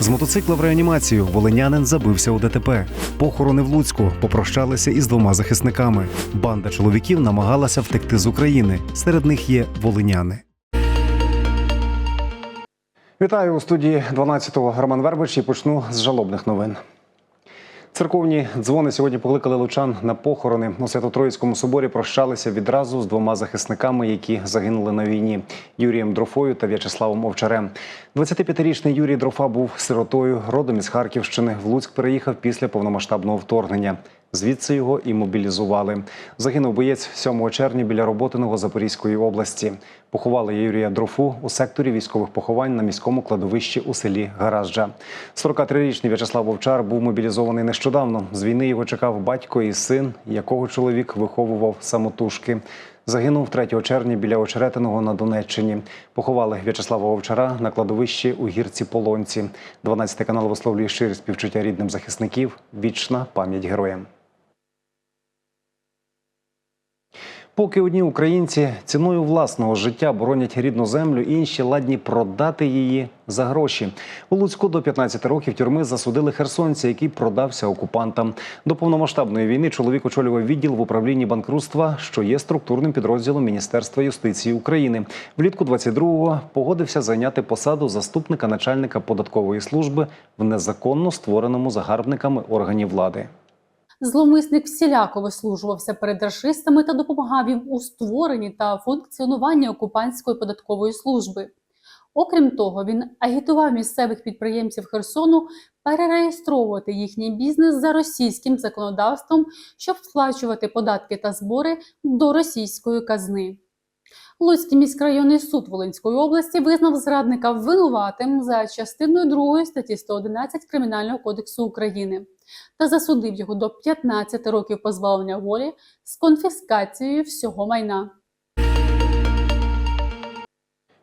З мотоцикла в реанімацію волинянин забився у ДТП. Похорони в Луцьку попрощалися із двома захисниками. Банда чоловіків намагалася втекти з України. Серед них є волиняни. Вітаю у студії 12-го Роман Вербич і почну з жалобних новин. Церковні дзвони сьогодні покликали лучан на похорони. У Свято-Троїцькому соборі прощалися відразу з двома захисниками, які загинули на війні Юрієм Дрофою та В'ячеславом Овчарем. 25-річний Юрій Дрофа був сиротою, родом із Харківщини. В Луцьк переїхав після повномасштабного вторгнення. Звідси його і мобілізували. Загинув боєць 7 червня біля Роботиного Запорізької області. Поховали Юрія Дрофу у секторі військових поховань на міському кладовищі у селі Гаражджа. 43-річний В'ячеслав Вовчар був мобілізований нещодавно. З війни його чекав батько і син, якого чоловік виховував самотужки. Загинув 3 червня біля Очеретиного на Донеччині. Поховали В'ячеслава Вовчара на кладовищі у гірці Полонці. 12 канал висловлює щирі співчуття рідним захисників. Вічна пам'ять героям. Поки одні українці ціною власного життя боронять рідну землю, інші ладні продати її за гроші. У Луцьку до 15 років тюрми засудили херсонця, який продався окупантам. До повномасштабної війни чоловік очолював відділ в управлінні банкрутства, що є структурним підрозділом Міністерства юстиції України. Влітку 22-го погодився зайняти посаду заступника начальника податкової служби в незаконно створеному загарбниками органів влади. Зловмисник всіляко вислужувався перед рашистами та допомагав їм у створенні та функціонуванні окупантської податкової служби. Окрім того, він агітував місцевих підприємців Херсону перереєстровувати їхній бізнес за російським законодавством, щоб сплачувати податки та збори до російської казни. Луцький міськрайонний суд Волинської області визнав зрадника винуватим за частиною 2 статті 111 Кримінального кодексу України та засудив його до 15 років позбавлення волі з конфіскацією всього майна.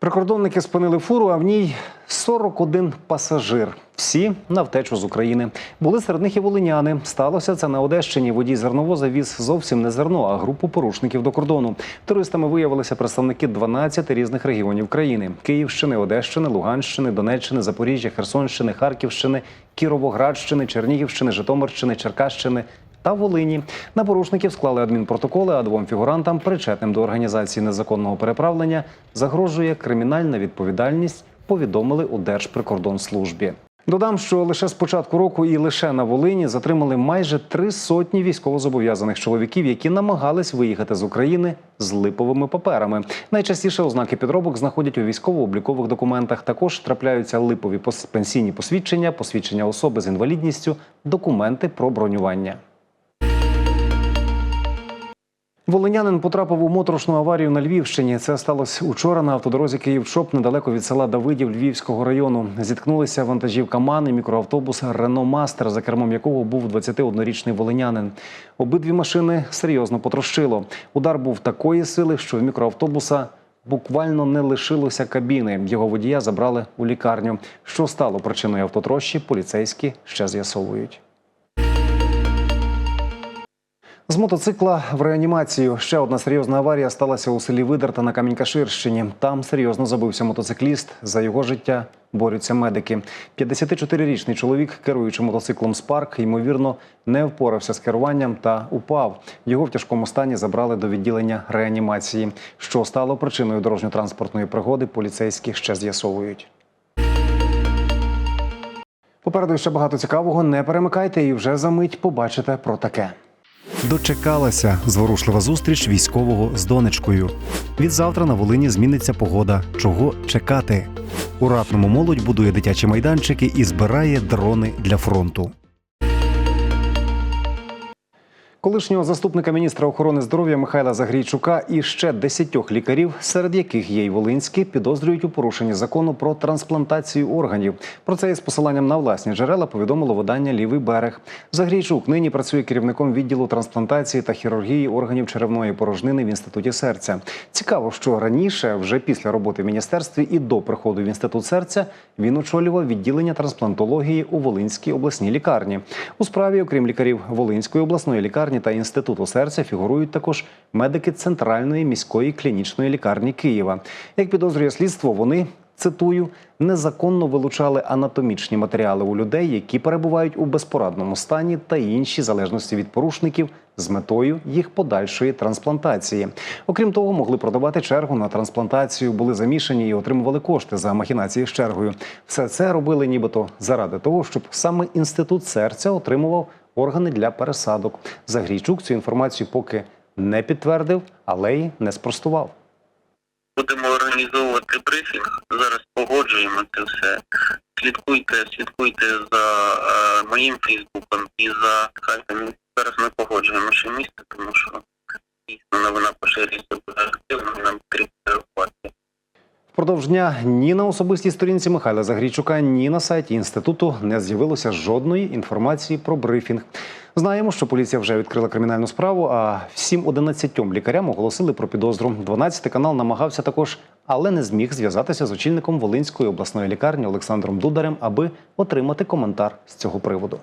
Прикордонники спинили фуру, а в ній 41 пасажир. Всі на втечу з України. Були серед них і волиняни. Сталося це на Одещині. Водій зерновоза віз зовсім не зерно, а групу порушників до кордону. Туристами виявилися представники 12 різних регіонів країни: Київщини, Одещини, Луганщини, Донеччини, Запоріжжя, Херсонщини, Харківщини, Кіровоградщини, Чернігівщини, Житомирщини, Черкащини. Та Волині на порушників склали адмінпротоколи, а двом фігурантам, причетним до організації незаконного переправлення, загрожує кримінальна відповідальність. Повідомили у Держприкордонслужбі. Додам, що лише з початку року і лише на Волині затримали майже три сотні військовозобов'язаних чоловіків, які намагались виїхати з України з липовими паперами. Найчастіше ознаки підробок знаходять у військово-облікових документах. Також трапляються липові пенсійні посвідчення, посвідчення особи з інвалідністю, документи про бронювання. Волинянин потрапив у моторошну аварію на Львівщині. Це сталося учора на автодорозі Київ-Чоп, недалеко від села Давидів Львівського району. Зіткнулися вантажівка МАН і мікроавтобус Рено Мастер, за кермом якого був 21-річний волинянин. Обидві машини серйозно потрощило. Удар був такої сили, що в мікроавтобуса буквально не лишилося кабіни. Його водія забрали у лікарню. Що стало причиною автотрощі, поліцейські ще з'ясовують. З мотоцикла в реанімацію ще одна серйозна аварія сталася у селі Видерта на Камінькаширщині. Там серйозно забився мотоцикліст. За його життя борються медики. 54-річний чоловік, керуючи мотоциклом Спарк, ймовірно, не впорався з керуванням та упав. Його в тяжкому стані забрали до відділення реанімації. Що стало причиною дорожньо-транспортної пригоди, поліцейські ще з'ясовують. Попереду ще багато цікавого. Не перемикайте і вже за мить побачите про таке. Дочекалася зворушлива зустріч військового з донечкою. Від завтра на Волині зміниться погода. Чого чекати? У ратному молодь будує дитячі майданчики і збирає дрони для фронту. Колишнього заступника міністра охорони здоров'я Михайла Загрійчука і ще десятьох лікарів, серед яких є й волинські, підозрюють у порушенні закону про трансплантацію органів. Про це із посиланням на власні джерела повідомило видання Лівий берег. Загрійчук нині працює керівником відділу трансплантації та хірургії органів черевної порожнини в інституті серця. Цікаво, що раніше, вже після роботи в міністерстві і до приходу в інститут серця, він очолював відділення трансплантології у Волинській обласній лікарні. У справі, окрім лікарів Волинської обласної лікарні та інституту серця, фігурують також медики центральної міської клінічної лікарні Києва. Як підозрює слідство, вони цитую, незаконно вилучали анатомічні матеріали у людей, які перебувають у безпорадному стані та інші залежності від порушників з метою їх подальшої трансплантації. Окрім того, могли продавати чергу на трансплантацію, були замішані і отримували кошти за махінації з чергою. Все це робили нібито заради того, щоб саме інститут серця отримував органи для пересадок. Загрійчук цю інформацію поки не підтвердив, але й не спростував. Будемо організовувати брифінг. Зараз погоджуємо це все. Слідкуйте, слідкуйте за е, моїм фейсбуком і за сайтом. Зараз ми погоджуємо ще місце, тому що дійсно новина поширюється дуже активно, нам потрібно реагувати. Впродовж дня ні на особистій сторінці Михайла Загрійчука, ні на сайті інституту не з'явилося жодної інформації про брифінг. Знаємо, що поліція вже відкрила кримінальну справу, а всім 11 лікарям оголосили про підозру. 12 канал намагався також, але не зміг зв'язатися з очільником Волинської обласної лікарні Олександром Дударем, аби отримати коментар з цього приводу.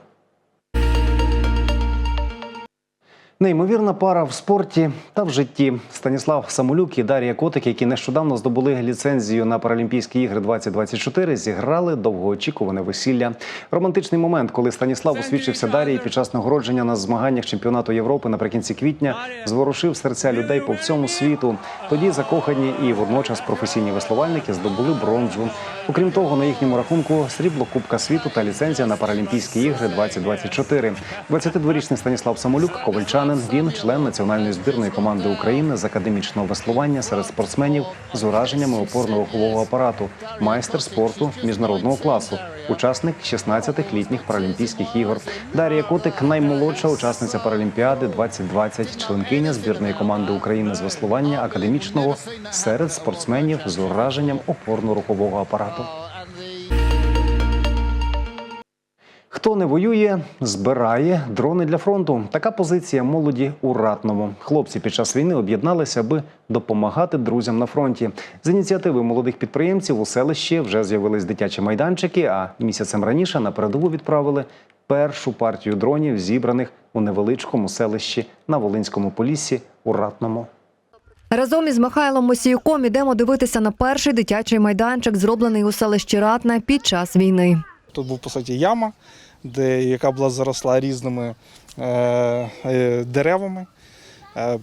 Неймовірна пара в спорті та в житті. Станіслав Самолюк і Дар'я Котик, які нещодавно здобули ліцензію на Паралімпійські ігри 2024, зіграли довгоочікуване весілля. Романтичний момент, коли Станіслав освічився Дар'ї під час нагородження на змаганнях чемпіонату Європи наприкінці квітня, зворушив серця людей по всьому світу. Тоді закохані і водночас професійні веслувальники здобули бронзу. Окрім того, на їхньому рахунку срібло Кубка світу та ліцензія на Паралімпійські ігри 2024. 22-річний Станіслав Самолюк, ковальчанин. Він член національної збірної команди України з академічного веслування серед спортсменів з ураженнями опорно-рухового апарату, майстер спорту міжнародного класу, учасник 16-літніх паралімпійських ігор. Дар'я Котик наймолодша учасниця Паралімпіади 2020, членкиня збірної команди України з веслування академічного серед спортсменів з ураженням опорно-рухового апарату. Хто не воює, збирає дрони для фронту. Така позиція молоді у ратному. Хлопці під час війни об'єдналися, аби допомагати друзям на фронті. З ініціативи молодих підприємців у селищі вже з'явились дитячі майданчики. А місяцем раніше на передову відправили першу партію дронів, зібраних у невеличкому селищі на Волинському поліссі у ратному. Разом із Михайлом Мосіюком ідемо дивитися на перший дитячий майданчик, зроблений у селищі Ратне під час війни. Тут був по суті яма, де, яка була заросла різними е, е, деревами. Е,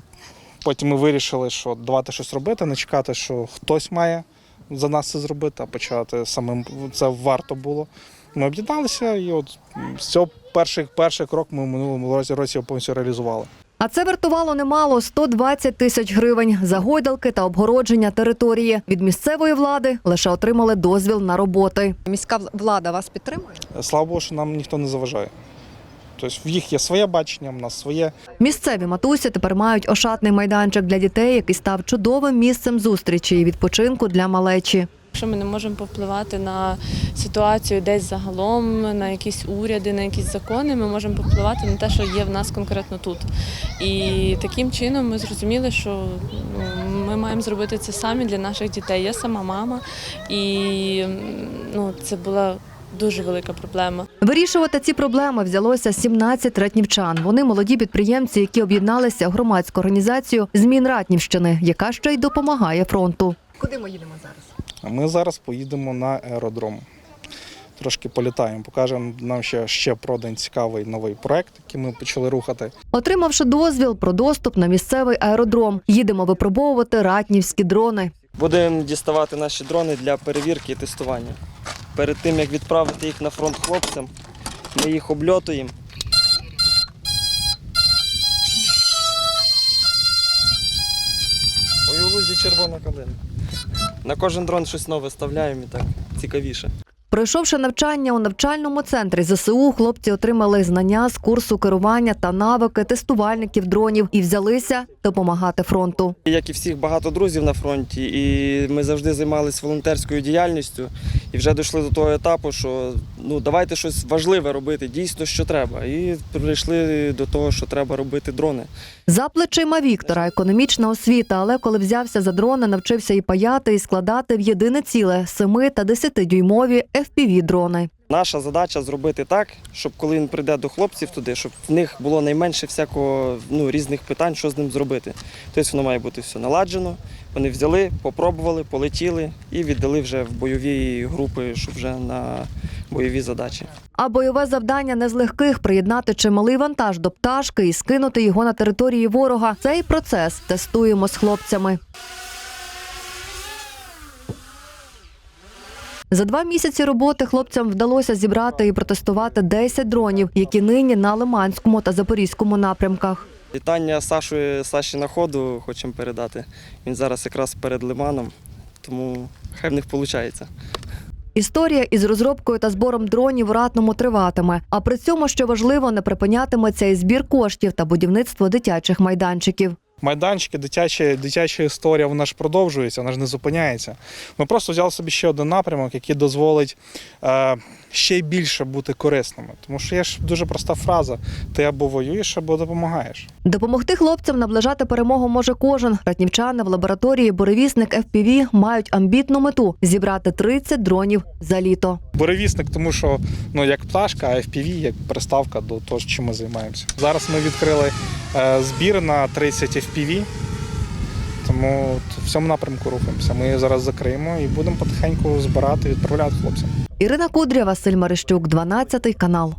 потім ми вирішили, що давати щось робити, не чекати, що хтось має за нас це зробити, а почати самим це варто було. Ми об'єдналися, і от з цього перший, перший крок ми в минулому році, повністю реалізували. А це вартувало немало 120 тисяч гривень за гойдалки та обгородження території. Від місцевої влади лише отримали дозвіл на роботи. Міська влада вас підтримує? Слава Богу, що нам ніхто не заважає. Тобто в їх є своє бачення, в нас своє. Місцеві матусі тепер мають ошатний майданчик для дітей, який став чудовим місцем зустрічі і відпочинку для малечі. Якщо ми не можемо повпливати на ситуацію десь загалом, на якісь уряди, на якісь закони, ми можемо повпливати на те, що є в нас конкретно тут. І таким чином ми зрозуміли, що ну, ми маємо зробити це самі для наших дітей. Я сама мама, і ну, це була дуже велика проблема. Вирішувати ці проблеми взялося 17 ратнівчан. Вони молоді підприємці, які об'єдналися в громадську організацію Змін Ратнівщини, яка ще й допомагає фронту. Куди ми їдемо зараз? А ми зараз поїдемо на аеродром. Трошки політаємо, покажемо нам ще, ще про один цікавий новий проект, який ми почали рухати. Отримавши дозвіл про доступ на місцевий аеродром, їдемо випробовувати ратнівські дрони. Будемо діставати наші дрони для перевірки і тестування. Перед тим як відправити їх на фронт хлопцям, ми їх обльотуємо. Ой, у лузі червона калина. На кожен дрон щось нове вставляємо і так цікавіше. Пройшовши навчання у навчальному центрі ЗСУ, хлопці отримали знання з курсу керування та навики тестувальників дронів і взялися допомагати фронту. Як і всіх багато друзів на фронті, і ми завжди займалися волонтерською діяльністю і вже дійшли до того етапу, що ну давайте щось важливе робити, дійсно що треба. І прийшли до того, що треба робити дрони. За плечима Віктора економічна освіта, але коли взявся за дрони, навчився і паяти, і складати в єдине ціле 7 та 10 дюймові FPV-дрони. Наша задача зробити так, щоб коли він прийде до хлопців туди, щоб в них було найменше всякого ну, різних питань, що з ним зробити. Тобто воно має бути все наладжено. Вони взяли, попробували, полетіли і віддали вже в бойові групи, щоб вже на бойові задачі. А бойове завдання не з легких приєднати чималий вантаж до пташки і скинути його на території ворога. Цей процес тестуємо з хлопцями. За два місяці роботи хлопцям вдалося зібрати і протестувати 10 дронів, які нині на Лиманському та Запорізькому напрямках. Вітання Сашу Саші на ходу хочемо передати. Він зараз якраз перед лиманом, тому хай в них виходить. Історія із розробкою та збором дронів у ратному триватиме. А при цьому, що важливо, не припинятиметься і збір коштів та будівництво дитячих майданчиків. Майданчики, дитяча, дитяча історія, вона ж продовжується, вона ж не зупиняється. Ми просто взяли собі ще один напрямок, який дозволить е, ще більше бути корисними. Тому що є ж дуже проста фраза: ти або воюєш, або допомагаєш. Допомогти хлопцям наближати перемогу може кожен. Ратнівчани в лабораторії Буревісник FPV мають амбітну мету зібрати 30 дронів за літо. Буревісник, тому що ну як пташка, а FPV як приставка до того, чим ми займаємося. Зараз ми відкрили е, збір на 30 FPV, тому от в цьому напрямку рухаємося. Ми зараз закриємо і будемо потихеньку збирати, відправляти хлопцям. Ірина Кудря, Василь Марищук, 12 канал.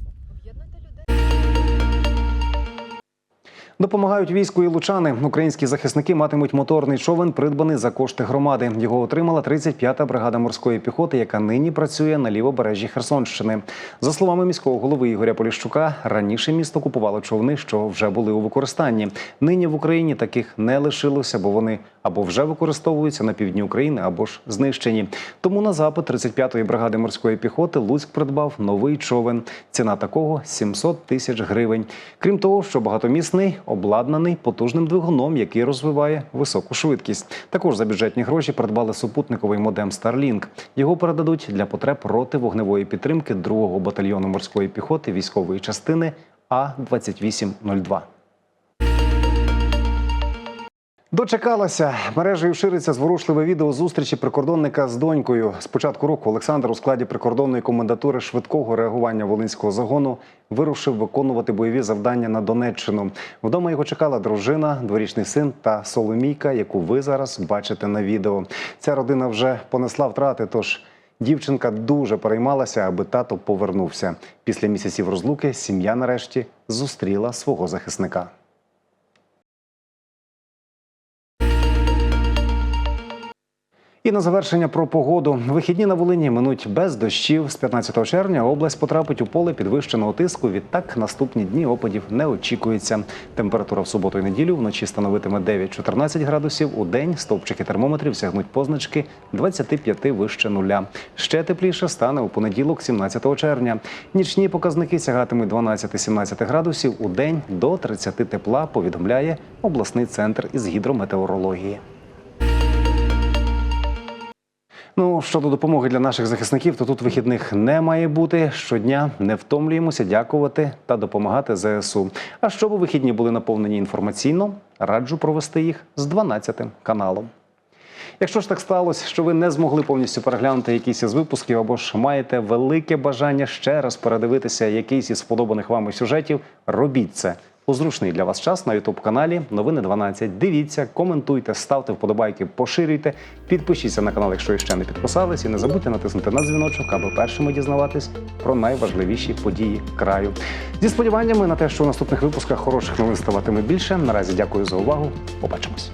Допомагають війську і лучани. Українські захисники матимуть моторний човен, придбаний за кошти громади. Його отримала 35-та бригада морської піхоти, яка нині працює на лівобережжі Херсонщини. За словами міського голови Ігоря Поліщука, раніше місто купувало човни, що вже були у використанні. Нині в Україні таких не лишилося, бо вони або вже використовуються на півдні України, або ж знищені. Тому на запит 35-ї бригади морської піхоти Луцьк придбав новий човен. Ціна такого 700 тисяч гривень. Крім того, що багатомісний, обладнаний потужним двигуном, який розвиває високу швидкість. Також за бюджетні гроші придбали супутниковий модем Starlink. Його передадуть для потреб проти вогневої підтримки 2-го батальйону морської піхоти військової частини А 2802 Дочекалася мережею шириться зворушливе відео зустрічі прикордонника з донькою. З початку року Олександр у складі прикордонної комендатури швидкого реагування волинського загону вирушив виконувати бойові завдання на Донеччину. Вдома його чекала дружина, дворічний син та Соломійка, яку ви зараз бачите на відео. Ця родина вже понесла втрати. Тож дівчинка дуже переймалася, аби тато повернувся. Після місяців розлуки сім'я нарешті зустріла свого захисника. І на завершення про погоду. Вихідні на Волині минуть без дощів. З 15 червня область потрапить у поле підвищеного тиску. Відтак наступні дні опадів не очікується. Температура в суботу і неділю вночі становитиме 9-14 градусів. У день стовпчики термометрів сягнуть позначки 25 вище нуля. Ще тепліше стане у понеділок, 17 червня. Нічні показники сягатимуть 12-17 градусів. У день до 30 тепла. Повідомляє обласний центр із гідрометеорології. Ну щодо допомоги для наших захисників, то тут вихідних не має бути. Щодня не втомлюємося дякувати та допомагати ЗСУ. А щоб вихідні були наповнені інформаційно, раджу провести їх з 12 каналом. Якщо ж так сталося, що ви не змогли повністю переглянути якийсь із випусків, або ж маєте велике бажання ще раз передивитися якийсь із сподобаних вами сюжетів, робіть це у зручний для вас час на ютуб каналі Новини 12. Дивіться, коментуйте, ставте вподобайки, поширюйте, підпишіться на канал, якщо ще не підписались, і не забудьте натиснути на дзвіночок, аби першими дізнаватись про найважливіші події краю. Зі сподіваннями на те, що у наступних випусках хороших новин ставатиме більше. Наразі дякую за увагу. Побачимось.